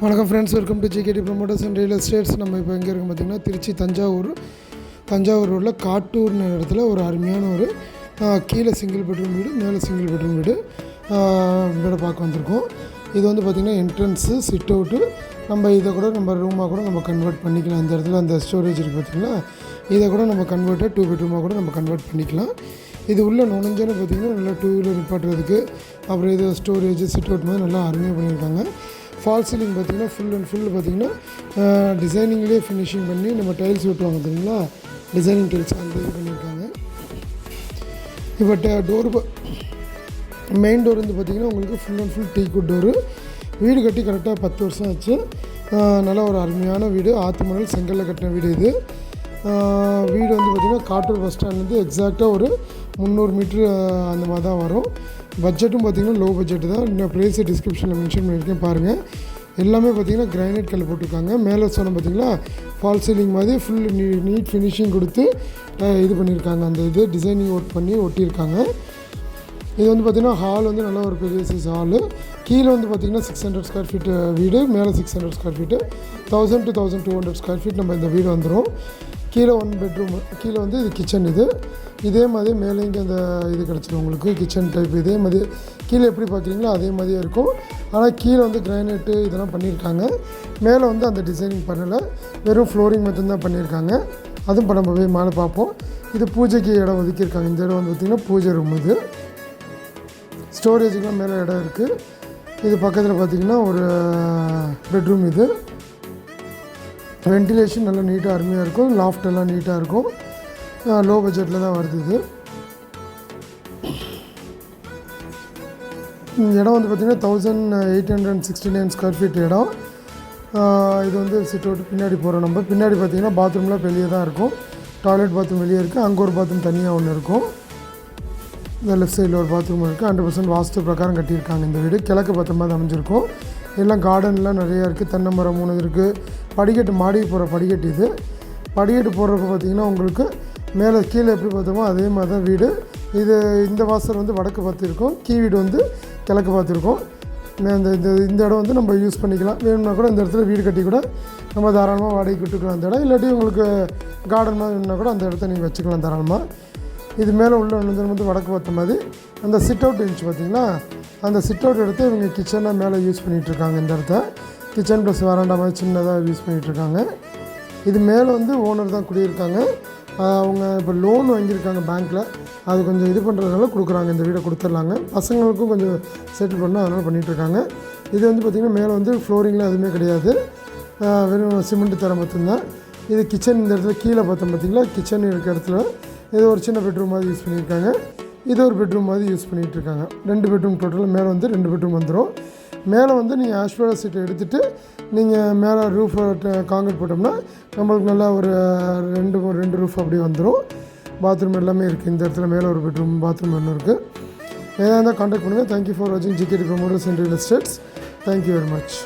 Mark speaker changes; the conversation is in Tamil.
Speaker 1: வணக்கம் friends welcome to GKD promoters and real estates நம்ம இப்போ எங்கே இருக்கோம் பார்த்திங்கன்னா திருச்சி தஞ்சாவூர். தஞ்சாவூர் ரோட்டில் காட்டூர்னு இடத்துல ஒரு அருமையான ஒரு கீழே சிங்கிள் பெட்ரூம் வீடு மேலே சிங்கிள் பெட்ரூம் வீடு வீடை பார்க்க வந்திருக்கோம். இது வந்து பார்த்திங்கன்னா என்ட்ரன்ஸு சிட் அவுட்டு நம்ம இதை கூட நம்ம ரூமாக கூட நம்ம கன்வெர்ட் பண்ணிக்கலாம். இந்த இடத்துல அந்த ஸ்டோரேஜ் இருக்குது பார்த்திங்களா இதை கூட நம்ம கன்வெர்ட்டாக டூ பெட்ரூமாக கூட நம்ம கன்வெர்ட் பண்ணிக்கலாம். இது உள்ளே நுழைஞ்சோன்னு பார்த்திங்கன்னா நல்லா டூ வீலர் நிப்பாட்டுறதுக்கு அப்புறம் இது ஸ்டோரேஜ் சிட் அவுட் மாதிரி நல்லா அருமையாக பண்ணியிருக்காங்க. ஃபால் சீலிங் பார்த்தீங்கன்னா ஃபுல் அண்ட் ஃபுல் பார்த்தீங்கன்னா டிசைனிங்லேயே ஃபினிஷிங் பண்ணி நம்ம டைல்ஸ் ஒட்டுவாங்க தெரியுங்களா? டிசைனிங் டைல்ஸ் அந்த இது பண்ணியிருக்காங்க. இப்போ டோர் மெயின் டோர் வந்து பார்த்திங்கன்னா உங்களுக்கு full and full teak wood door வீடு கட்டி கரெக்டாக பத்து வருஷம் ஆச்சு. நல்ல ஒரு அருமையான வீடு. ஆத்துமணல் செங்கல்ல கட்டின வீடு இது. வீடு வந்து பார்த்திங்கன்னா காட்டூர் பஸ் ஸ்டாண்ட்லேருந்து எக்ஸாக்டாக ஒரு முந்நூறு மீட்ரு அந்த மாதிரி தான் வரும். பட்ஜெட்டும் பார்த்திங்கன்னா லோ பட்ஜெட் தான். இன்னும் ப்ரைஸு டிஸ்கிரிப்ஷனில் மென்ஷன் பண்ணியிருக்கேன் பாருங்கள் எல்லாமே பார்த்திங்கன்னா கிரைனைட் கல் போட்டிருக்காங்க. மேலே சொன்ன பார்த்திங்களா ஃபால் சீலிங் மாதிரி ஃபுல் நீ நீட் ஃபினிஷிங் கொடுத்து இது பண்ணியிருக்காங்க. அந்த இது டிசைனிங் ஒர்க் பண்ணி ஒட்டியிருக்காங்க. இது வந்து பார்த்திங்கன்னா ஹால் வந்து நல்ல ஒரு பெரிய சைஸ் ஹாலு கீழே வந்து பார்த்திங்கன்னா சிக்ஸ் ஹண்ட்ரட் ஸ்கொயர் ஃபீட்டு வீடு. மேலே six hundred square feet thousand to thousand two hundred square feet நம்ம இந்த வீடு வந்துடும் கீழே ஒன் பெட்ரூம் கீழே வந்து இது கிச்சன் இது. இதே மாதிரி மேலே இங்கே அந்த இது கிடச்சிடும் உங்களுக்கு கிச்சன் டைப் இதே மாதிரி கீழே எப்படி பார்க்குறீங்களோ அதே மாதிரியே இருக்கும். ஆனால் கீழே வந்து கிரானைட்டு இதெல்லாம் பண்ணியிருக்காங்க. மேலே வந்து அந்த டிசைனிங் பண்ணலை. வெறும் ஃப்ளோரிங் மட்டும்தான் பண்ணியிருக்காங்க. அதுவும் இப்போ நம்ம போய் மேலே பார்ப்போம். இது பூஜைக்கு இடம் ஒதுக்கியிருக்காங்க. இந்த இடம் வந்து பார்த்திங்கன்னா பூஜை ரூம் இது. ஸ்டோரேஜுக்கெலாம் மேலே இடம் இருக்குது இது பக்கத்தில் பார்த்திங்கன்னா ஒரு பெட்ரூம் இது. வென்டிலேஷன் நல்லா நீட்டாக அருமையாக இருக்கும். லாஃப்ட் எல்லாம் நீட்டாக இருக்கும். லோ பட்ஜெட்டில் தான் வருது இது. இடம் வந்து பார்த்திங்கன்னா thousand eight hundred sixty nine square feet இடம் இது வந்து சிட் அவுட் பின்னாடி போகிறோம் நம்ம பின்னாடி பார்த்திங்கன்னா பாத்ரூம்லாம் வெளியே தான் இருக்கும். டாய்லெட் பாத்ரூம் வெளியே இருக்குது அங்கே ஒரு பாத்ரூம் தனியாக ஒன்று இருக்கும். இந்த லெஃப்ட் சைடில் ஒரு பாத்ரூம் இருக்குது ஹண்ட்ரட் பர்சன்ட் வாஸ்து பிரகாரம் கட்டியிருக்காங்க இந்த வீடு. கிழக்கு பார்த்த மாதிரி அமைஞ்சிருக்கும். எல்லாம் கார்டன்லாம் நிறையா இருக்குது தென்னை மரம் மூணு இருக்குது படிக்கட்டு மாடி போகிற படிக்கட்டு இது. படிக்கட்டு போடுறப்ப பார்த்திங்கன்னா உங்களுக்கு மேலே கீழே எப்படி பார்த்தோமோ அதே மாதிரி தான் வீடு. இது இந்த வாசல் வந்து வடக்கு பார்த்துருக்கோம் கீ வீடு வந்து கிழக்கு பார்த்துருக்கோம் இந்த இந்த இந்த இடம் வந்து நம்ம யூஸ் பண்ணிக்கலாம். வேணும்னா கூட இந்த இடத்துல வீடு கட்டி கூட நம்ம தாராளமாக வாடகைக்கு விட்டுக்கலாம் அந்த இடம். இல்லாட்டி உங்களுக்கு கார்டன் மாதிரி வேணும்னா கூட அந்த இடத்த நீங்கள் வச்சுக்கலாம் தாராளமாக இது மேலே உள்ள வந்து வடக்கு பார்த்த மாதிரி. அந்த சிட் அவுட் இருந்துச்சு பார்த்தீங்களா அந்த சிட் அவுட் எடுத்து இவங்க கிச்சனாக மேலே யூஸ் பண்ணிகிட்ருக்காங்க இந்த இடத்த. கிச்சன் ப்ளஸ் வராண்டா மாதிரி சின்னதாக யூஸ் பண்ணிகிட்ருக்காங்க இது மேலே வந்து ஓனர் தான் குடியிருக்காங்க. அவங்க இப்போ லோன் வாங்கியிருக்காங்க பேங்க்கில் அது கொஞ்சம் இது பண்ணுறதுனால கொடுக்குறாங்க. இந்த வீடை கொடுத்துட்லாங்க. பசங்களுக்கும் கொஞ்சம் செட்டில் பண்ண அதனால் பண்ணிகிட்ருக்காங்க இது வந்து பார்த்திங்கன்னா மேலே வந்து ஃப்ளோரிங்லாம் எதுவுமே கிடையாது. வெறும் சிமெண்ட் தரம் மட்டும்தான். இது கிச்சன் இந்த இடத்துல கீழே பார்த்தோம் பார்த்திங்களா கிச்சன் இருக்கிற இடத்துல. இது ஒரு சின்ன பெட்ரூம் மாதிரி யூஸ் பண்ணியிருக்காங்க. இது ஒரு பெட்ரூம் மாதிரி யூஸ் பண்ணிகிட்டு இருக்காங்க ரெண்டு பெட்ரூம் டோட்டலாக மேலே வந்து ரெண்டு பெட்ரூம் வந்துடும் மேலே வந்து நீங்கள் ஆஷ்பேரா சீட்டை எடுத்துகிட்டு நீங்கள் மேலே ரூஃப் காங்கிரீட் போட்டோம்னா நம்மளுக்கு நல்லா ஒரு ரெண்டு ரெண்டு ரூஃப் அப்படியே வந்துடும் பாத்ரூம் எல்லாமே இருக்குது இந்த இடத்துல மேலே ஒரு பெட்ரூம் பாத்ரூம் ஒன்று இருக்குது ஏதாவது இருந்தால் கான்டாக்ட் பண்ணுங்கள் தேங்க்யூ ஃபார் வாட்சிங் GKD promoters and real estates thank you very much